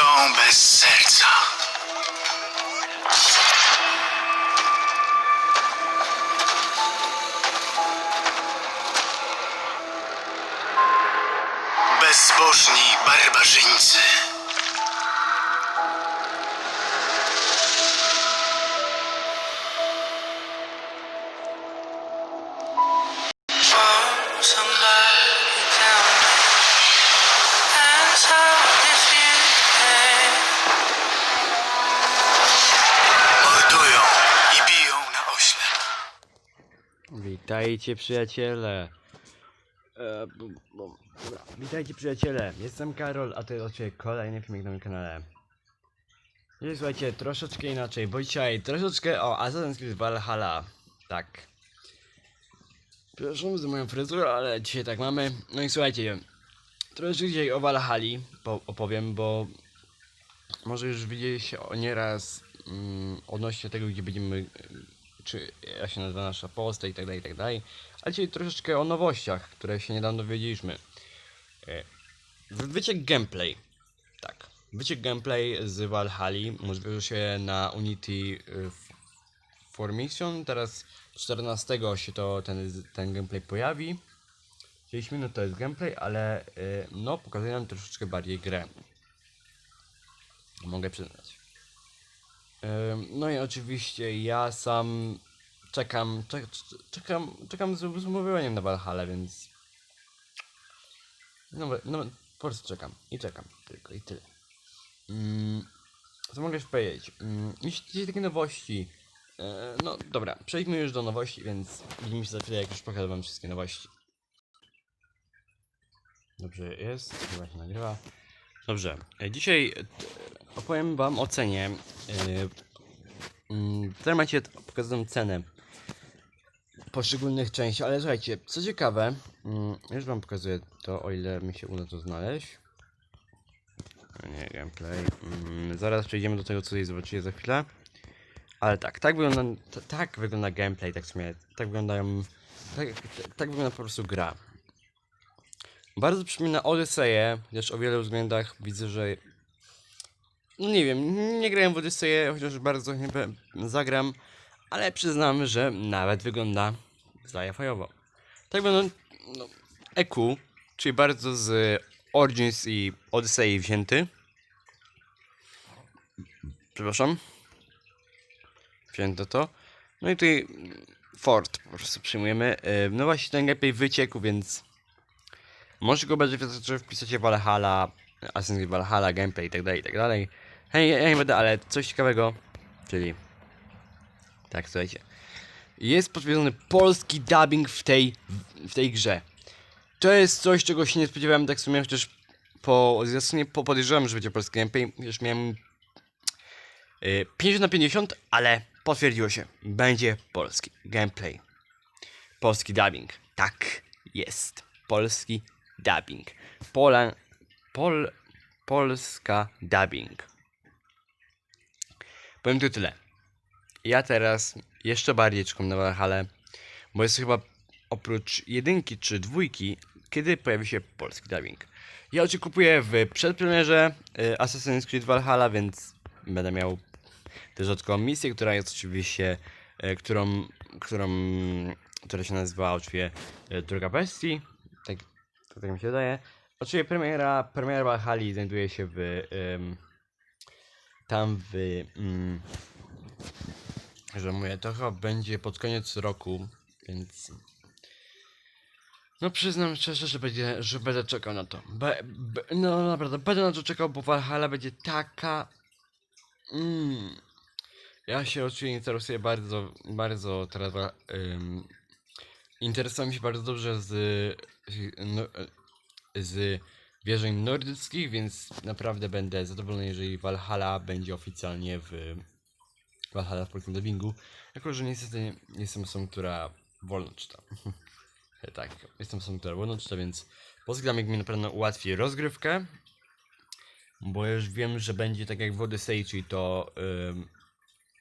Są bez serca. Bezbożni barbarzyńcy. Witajcie przyjaciele. E. Witajcie przyjaciele. Jestem Karol, a to jest oczywiście kolejny filmik na moim kanale. Dzisiaj słuchajcie, troszeczkę inaczej, bo dzisiaj troszeczkę o Assassin's Creed Valhalla. Tak. Przepraszam za moją fryzurę, ale dzisiaj tak mamy. No i słuchajcie, troszeczkę dzisiaj o Valhalli po- opowiem, bo może już widzieliście nieraz mm, odnośnie tego, gdzie będziemy czy jak się nazywa nasza postać i tak dalej, i tak dalej. A dzisiaj troszeczkę o nowościach, które się niedawno dowiedzieliśmy. E, wy- Wyciek gameplay. Tak. Wyciek gameplay z Valhalla możliwy się na Unity f- Formation. Teraz 14 się to ten, ten gameplay pojawi. 10 minut to jest gameplay, ale y, no pokazuje nam troszeczkę bardziej grę. Mogę przyznać. No i oczywiście ja sam czekam, czek, czekam, czekam z z umówieniem na Valhalla, więc no, no po prostu czekam i czekam tylko i tyle. Mm, co mogę jeszcze powiedzieć? Mm, jeśli takie nowości, e, no dobra, przejdźmy już do nowości, więc widzimy się za chwilę, jak już pokażę wam wszystkie nowości. Dobrze jest, chyba się nagrywa. Dobrze, e, dzisiaj opowiem wam o cenie. e, mm, Tutaj macie pokazaną cenę poszczególnych części, ale słuchajcie, co ciekawe, mm, już wam pokazuję to, o ile mi się uda to znaleźć. Nie, gameplay. Mm, Zaraz przejdziemy do tego, co tutaj zobaczycie za chwilę. Ale tak, tak wygląda, tak wygląda gameplay, tak w sumie, tak wyglądają, tak, tak wygląda po prostu gra. Bardzo przypomina Odyseję, chociaż o wielu względach widzę, że no nie wiem, nie grałem w Odyseję, chociaż bardzo chyba zagram, ale przyznam, że nawet wygląda zajafajowo. Tak będą no, EQ, czyli bardzo z Origins i Odyssey wzięty. Przepraszam. Wzięto to. No i tutaj Ford po prostu przyjmujemy. Yy, No właśnie ten gameplay wyciekł, więc może go będzie wystarczy wpisacie Valhalla, Assassin's Creed Valhalla, gameplay i tak Hej, ja nie będę, ale coś ciekawego, czyli... Tak, słuchajcie. Jest potwierdzony polski dubbing w tej, w tej grze. To jest coś, czego się nie spodziewałem, tak w sumie, chociaż po zwiastunie po że będzie polski gameplay, już miałem yy, 50 na 50, ale potwierdziło się. Będzie polski gameplay. Polski dubbing. Tak, jest. Polski dubbing. Pola, pol, polska dubbing. Powiem tu tyle. Ja teraz jeszcze bardziej czekam na Valhalla, bo jest chyba oprócz jedynki czy dwójki, kiedy pojawi się polski dubbing. Ja oczywiście kupuję w przedpremierze y, Assassin's Creed Valhalla, więc będę miał też dodatkową misję, która jest oczywiście, y, którą, którą, która się nazywa oczywiście y, Druga Bestii. Tak, tak mi się wydaje. Oczywiście premiera, premiera Valhalla znajduje się w ym, tam w mm, że mówię, to chyba będzie pod koniec roku, więc no przyznam szczerze, że będzie, że będę czekał na to. Be, be, no naprawdę, będę na to czekał, bo Valhalla będzie taka mm. Ja się oczywiście interesuję bardzo, bardzo teraz um, interesuję się bardzo dobrze z no, z wierzeń nordyckich, więc naprawdę będę zadowolony, jeżeli Valhalla będzie oficjalnie w Valhalla w polskim dubbingu, jako że niestety jestem osobą, która wolno czyta. tak, jestem osobą, która wolno czyta, więc polski dubbing mi na pewno ułatwi rozgrywkę, bo już wiem, że będzie tak jak w Odyssey, czyli to ym,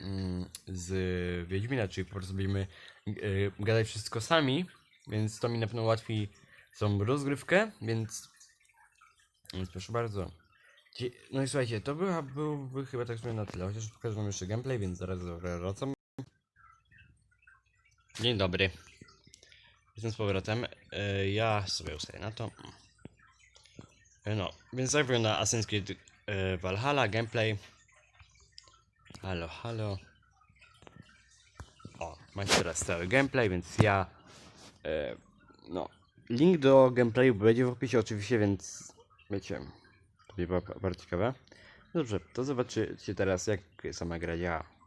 ym, z Wiedźmina, czyli po prostu będziemy y, gadać wszystko sami, więc to mi na pewno ułatwi tą rozgrywkę, więc, więc proszę bardzo. No i słuchajcie, to była, byłby chyba tak sobie na tyle, chociaż pokażę wam jeszcze gameplay, więc zaraz wracam. Dzień dobry. Jestem z powrotem. E, Ja sobie ustaję na to. E, No, więc tak wygląda Assassin's Creed e, Valhalla gameplay. Halo, halo. O, macie teraz cały gameplay, więc ja... E, no, link do gameplayu będzie w opisie oczywiście, więc wiecie, to będzie ba- bardzo ciekawe. Dobrze, to zobaczycie teraz jak sama gra działa.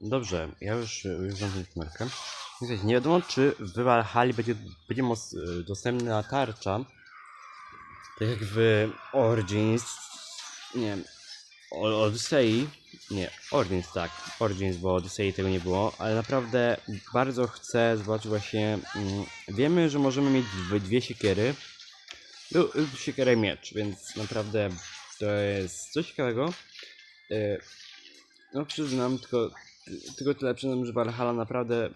Dobrze, ja już, już kamerkę. Słuchajcie, nie wiadomo czy w Valhalla będzie, będzie y, dostępna tarcza. Tak jak w Origins. Nie wiem. Odyssey. Nie, Origins tak. Origins, bo Odyssey tego nie było. Ale naprawdę bardzo chcę zobaczyć właśnie. Mm, wiemy, że możemy mieć dwie, siekiery. Lub lub siekierę miecz, więc naprawdę to jest coś ciekawego. Y, no przyznam, tylko, tylko tyle przyznam, że Valhalla naprawdę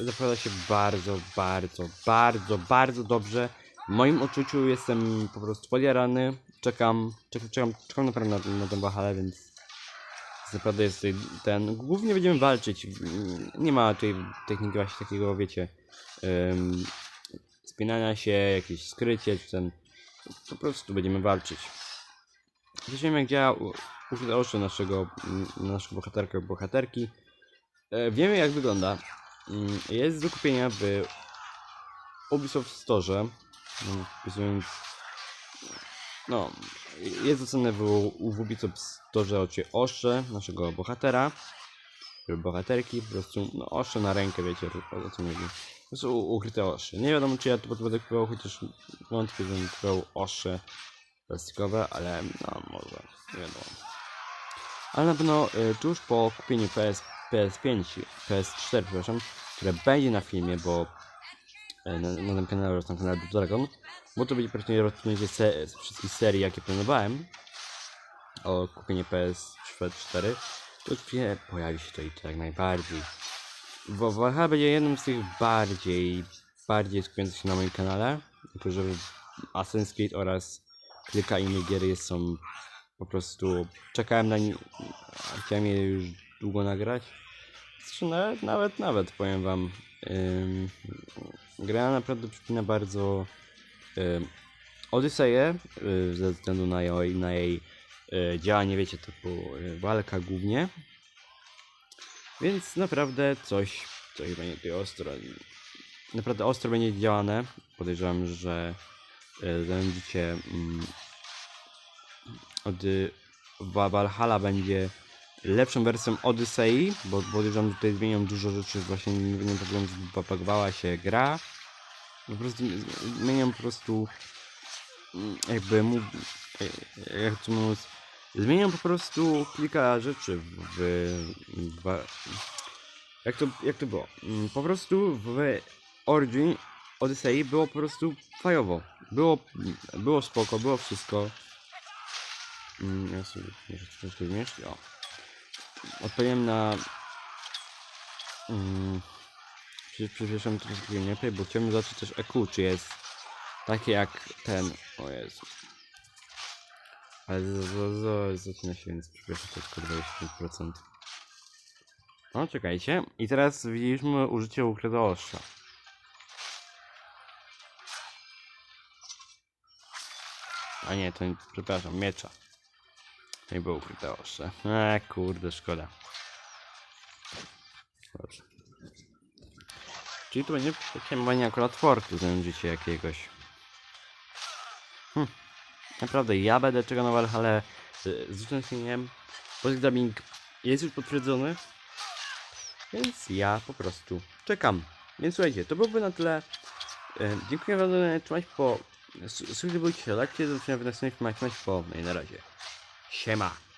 zapowiada się bardzo, bardzo, bardzo, bardzo dobrze. W moim odczuciu jestem po prostu podjarany. Czekam, czekam, czekam, czekam naprawdę na, na tę Valhalla, więc naprawdę jest tutaj ten... Głównie będziemy walczyć. Nie ma tutaj techniki właśnie takiego, wiecie, um, spinania się, jakieś skrycie, czy ten... Po prostu będziemy walczyć. Wiem jak działa ukryte oczy naszego, mm, naszego bohaterka lub bohaterki. E, wiemy jak wygląda. Mm, Jest do kupienia w Ubisoft Store. No, no jest dostępne w, w Ubisoft Store oczy ostrze naszego bohatera. Bohaterki, po prostu no, ostrze na rękę, wiecie o co chodzi. Po prostu ukryte ostrze. Nie wiadomo czy ja to będę kupował, chociaż wątpię, żebym kupował ostrze plastikowe, ale no może, nie wiadomo. Ale na pewno y, tuż po kupieniu PS, PS5, PS4, przepraszam, które będzie na filmie, bo y, na, na tym kanale oraz na kanale Blue Dragon, bo to będzie praktycznie rozpoczęcie se, wszystkich serii, jakie planowałem o kupienie PS4, to oczywiście pojawi się to i to jak najbardziej. Bo Valhalla będzie jednym z tych bardziej, bardziej skupiających się na moim kanale, jako że Assassin's Creed oraz kilka innych gier jest, są po prostu czekałem na nie, chciałem je już długo nagrać. Zresztą nawet, nawet, nawet powiem wam. Ym, gra naprawdę przypomina bardzo ym, Odyseję y, ze względu na jej, na jej y, działanie, wiecie, typu y, walka głównie. Więc naprawdę coś, coś będzie tutaj ostro. Naprawdę ostro będzie działane. Podejrzewam, że y, będziecie mm, y, Valhalla będzie lepszą wersją Odyssey, bo podejrzewam, że tutaj zmienią dużo rzeczy, właśnie nie wiem, propagowała się gra. Po prostu zmienią po prostu mm, jakby mu, e, jak to mówiąc, zmienią po prostu kilka rzeczy w, w, w jak to, jak to było? Mm, Po prostu w Origin Odyssey było po prostu fajowo. Było, było spoko, było wszystko. Mm, Ja sobie muszę to zmieścić. O. Odpowiem na. Mm, przy- Przepraszam troszkę nie lepiej, bo chciałbym zobaczyć też EQ, czy jest takie jak ten. O Jezu. Ale zaczyna się, więc przepraszam, to tylko 25%. No, czekajcie. I teraz widzieliśmy użycie ukrytego ostrza. A nie, to nie, przepraszam, miecza. Nie było ukryte ostrze. Eee, kurde, szkoda. Dobrze. Czyli to będzie takie akurat fortu znajdziecie jakiegoś. Hm. Naprawdę, ja będę czekał na Valhalla z z uczęszczeniiem. Polski jest już potwierdzony. Więc ja po prostu czekam. Więc słuchajcie, to byłoby na tyle. E, dziękuję wam za po. Subskrybujcie się, lajcie, do zobaczenia w następnych filmach. Na razie. Siema.